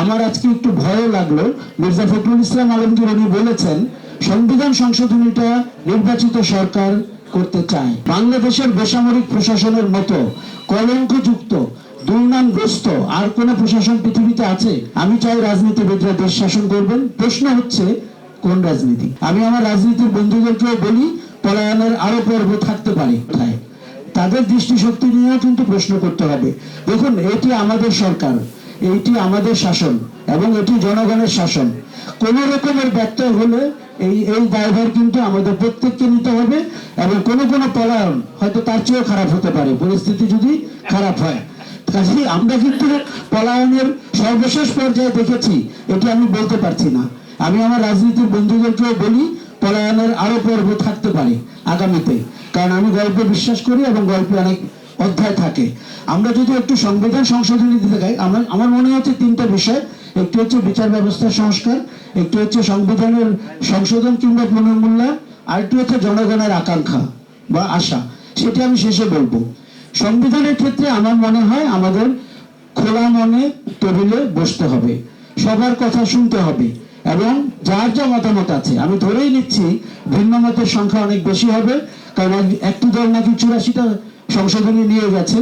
আমার আজকে একটু ভয় লাগল, মির্জা ফখরুল ইসলাম আলমগীর উনি বলেছেন, সংবিধান সংশোধনীটা নির্বাচিত সরকার করতে চায়। বাংলাদেশের বেসামরিক প্রশাসনের মতো কলঙ্কযুক্ত, দুর্নামগ্রস্ত আর কোন প্রশাসন পৃথিবীতে আছে? আমি চাই রাজনীতিবিদরা দেশ শাসন করবেন। প্রশ্ন হচ্ছে, কোন রাজনীতি? আমি আমার রাজনীতির বন্ধুদেরকেও বলি, পলায়নের আরও পর্ব থাকতে পারে। তাদের দৃষ্টিশক্তি নিয়েও কিন্তু প্রশ্ন করতে হবে। দেখুন, এটি আমাদের সরকার। এইটি আমাদের শাসন এবং এটি জনগণের শাসন। কোন রকমের ব্যত্যয় হলে এই এই দায়ভার কিন্তু আমাদের প্রত্যেককে নিতে হবে এবং কোন কোন পলায়ন হয়তো তার চেয়েও খারাপ হতে পারে, পরিস্থিতি যদি খারাপ হয়। কাজেই আমরা কিন্তু পলায়নের সর্বশেষ পর্যায়ে দেখেছি, এটি আমি বলতে পারছি না। আমি আমার রাজনীতির বন্ধুদেরকেও বলি, পলায়নের আরও পর্ব থাকতে পারে আগামীতে। কারণ আমি গল্পে বিশ্বাস করি এবং গল্পে অনেক অধ্যায় থাকে। আমরা যদি একটু সংবিধান সংশোধনী দিতে যাই, আমার আমার মনে হচ্ছে তিনটা বিষয়। একটি হচ্ছে বিচার ব্যবস্থার সংস্কার, একটি হচ্ছে সংবিধানের সংশোধন কিংবা পুনর্মূল্যায়ন, আরেকটি হচ্ছে জনগণের আকাঙ্ক্ষা বা আশা। সেটা আমি শেষে বলব। সংবিধানের ক্ষেত্রে আমার মনে হয় আমাদের খোলা মনে টেবিলে বসতে হবে। সবার কথা শুনতে হবে এবং যার যা মতামত আছে, আমি ধরেই নিচ্ছি ভিন্ন মতের সংখ্যা অনেক বেশি হবে, কারণ এক- একটি দল নাকি চুরাশিটা সংশোধনী নিয়ে গেছে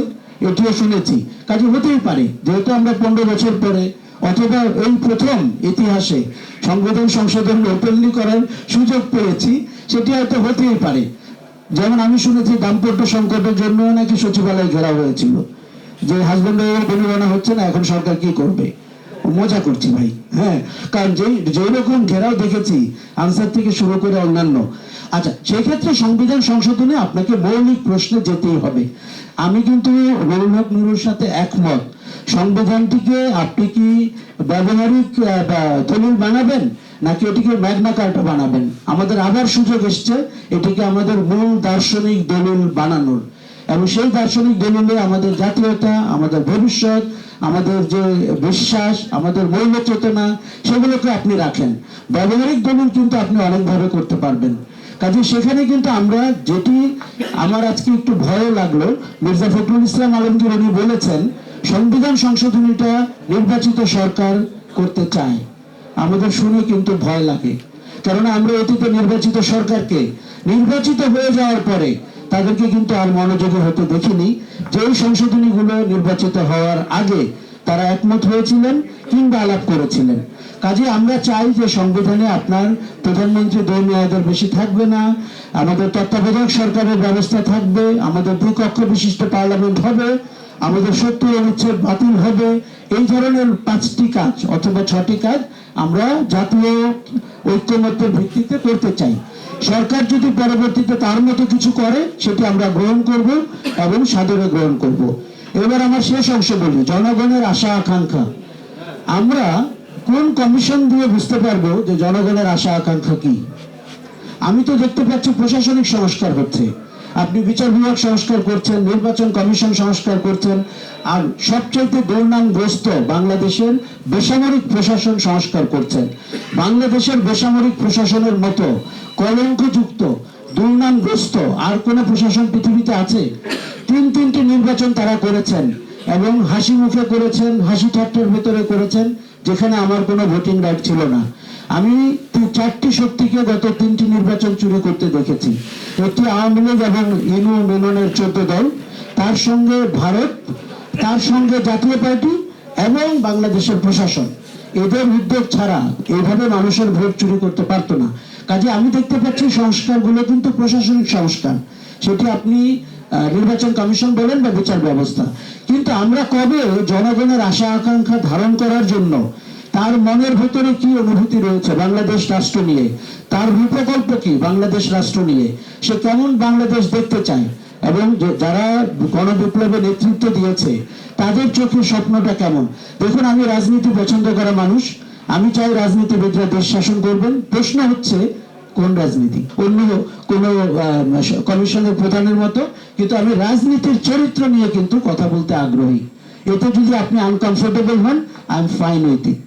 এটিও শুনেছি। কাজে হতেই পারে, যেহেতু আমরা পনেরো বছর পরে, অথবা এই প্রথম ইতিহাসে সংবিধান সংশোধন ওপেনলি করার সুযোগ পেয়েছি, সেটি হয়তো হতেই পারে। যেমন আমি শুনেছি, দাম্পত্য সংকটের জন্য নাকি সচিবালয় ঘেরা হয়েছিল। যে হাজব্যান্ড বনিবনা হচ্ছে না, এখন সরকার কি করবে? মজা করছি ভাই হ্যাঁ। কারণ যেই যেই রকম ঘেরাও দেখেছি আনসার থেকে শুরু করে অন্যান্য। আচ্ছা সেই ক্ষেত্রে সংবিধান সংশোধনে আপনাকে মৌলিক প্রশ্নে যেতেই হবে। আমি কিন্তু হক নুরুর সাথে একমত। সংবিধানটিকে আপনি কি ব্যবহারিক দলিল বানাবেন, নাকি এটিকে ম্যাগনা কার্টা বানাবেন? আমাদের আবার সুযোগ এসছে, এটিকে আমাদের মূল দার্শনিক দলিল বানানোর। এবং সেই দার্শনিক দলিলে আমাদের জাতীয়তা, আমাদের ভবিষ্যৎ, আমাদের যে বিশ্বাস, আমাদের মৌল্য চেতনা, সেগুলোকে আপনি রাখেন। ব্যবহারিক দলিল কিন্তু আপনি অনেকভাবে করতে পারবেন। কাজে সেখানে কিন্তু আমরা যেটি আমার আজকে একটু ভয় লাগল, মির্জা ফখরুল ইসলাম আলমগীর উনি বলেছেন, সংবিধান সংশোধনীটা নির্বাচিত সরকার করতে চায়। আমাদের শুনে কিন্তু ভয় লাগে। কেননা আমরা অতীতে নির্বাচিত সরকারকে নির্বাচিত হয়ে যাওয়ার পরে তাদেরকে কিন্তু আর মনোযোগী হতে দেখিনি। যে সংশোধনীগুলো নির্বাচিত হওয়ার আগে তারা একমত হয়েছিলেন কিংবা আলাপ করেছিলেন। কাজে আমরা চাই যে সংবিধানে আপনার প্রধানমন্ত্রী দুই মেয়াদের বেশি থাকবে না, আমাদের তত্ত্বাবধায়ক সরকারের ব্যবস্থা থাকবে, আমাদের দুই কক্ষ বিশিষ্ট পার্লামেন্ট হবে, আমাদের সত্তর অনুচ্ছেদ বাতিল হবে। এই ধরনের পাঁচটি কাজ অথবা ছটি কাজ আমরা জাতীয় ঐক্যমত্যের ভিত্তিতে করতে চাই। সরকার যদি পরবর্তীতে তার মতো কিছু করে, সেটি আমরা গ্রহণ করব এবং সাদরে গ্রহণ করব। এবার আমার শেষ অংশ বলি, জনগণের আশা আকাঙ্ক্ষা আমরা কোন কমিশন দিয়ে বুঝতে পারব যে জনগণের আশা আকাঙ্ক্ষা কি? আমি তো দেখতে পাচ্ছি প্রশাসনিক সংস্কার হচ্ছে। আপনি বিচার বিভাগ সংস্কার করছেন, নির্বাচন কমিশন সংস্কার করছেন, আর সবচাইতে দুর্নামগ্রস্ত বাংলাদেশের বেসামরিক প্রশাসন সংস্কার করছেন। বাংলাদেশের বেসামরিক প্রশাসনের মতো কলঙ্কযুক্ত দুর্নামগ্রস্ত আর কোন প্রশাসন পৃথিবীতে আছে? তিন তিনটি নির্বাচন তারা করেছেন এবং হাসি মুখে করেছেন, হাসি ঠাট্টার ভেতরে করেছেন। যেখানে আমার কোনো ভোটিং রাইট ছিল না। আমি চারটি শক্তিকে গত তিনটি নির্বাচন চুরি করতে দেখেছি। একটি আওয়ামী লীগ এবং ইনু মেননের চোদ্দ দল, তার সঙ্গে ভারত, তার সঙ্গে জাতীয় পার্টি এবং বাংলাদেশের প্রশাসন। এদের উদ্যোগ ছাড়া এইভাবে মানুষের ভোট চুরি করতে পারতো না। কাজে আমি দেখতে পাচ্ছি সংস্কারগুলো কিন্তু প্রশাসনিক সংস্কার। সেটি আপনি নির্বাচন কমিশন বলেন বা বিচার ব্যবস্থা। কিন্তু আমরা কবে জনগণের আশা, আকাঙ্ক্ষা ধারণ করার জন্য তার মনের ভেতরে কি অনুভূতি রয়েছে বাংলাদেশ রাষ্ট্র নিয়ে? তার রূপকল্প কি বাংলাদেশ রাষ্ট্র নিয়ে? সে কেমন বাংলাদেশ দেখতে চায়? এবং যারা গণবিপ্লবে নেতৃত্ব দিয়েছে, তাদের চোখে স্বপ্নটা কেমন? দেখুন, আমি রাজনীতি পছন্দ করা মানুষ। আমি চাই রাজনীতিবিদরা দেশ শাসন করবেন। প্রশ্ন হচ্ছে কোন রাজনীতি? অন্য কোন কমিশনের প্রধানের মতো, কিন্তু আমি রাজনীতির চরিত্র নিয়ে কিন্তু কথা বলতে আগ্রহী। এতে যদি আপনি আনকমফোর্টেবল হন I am fine with it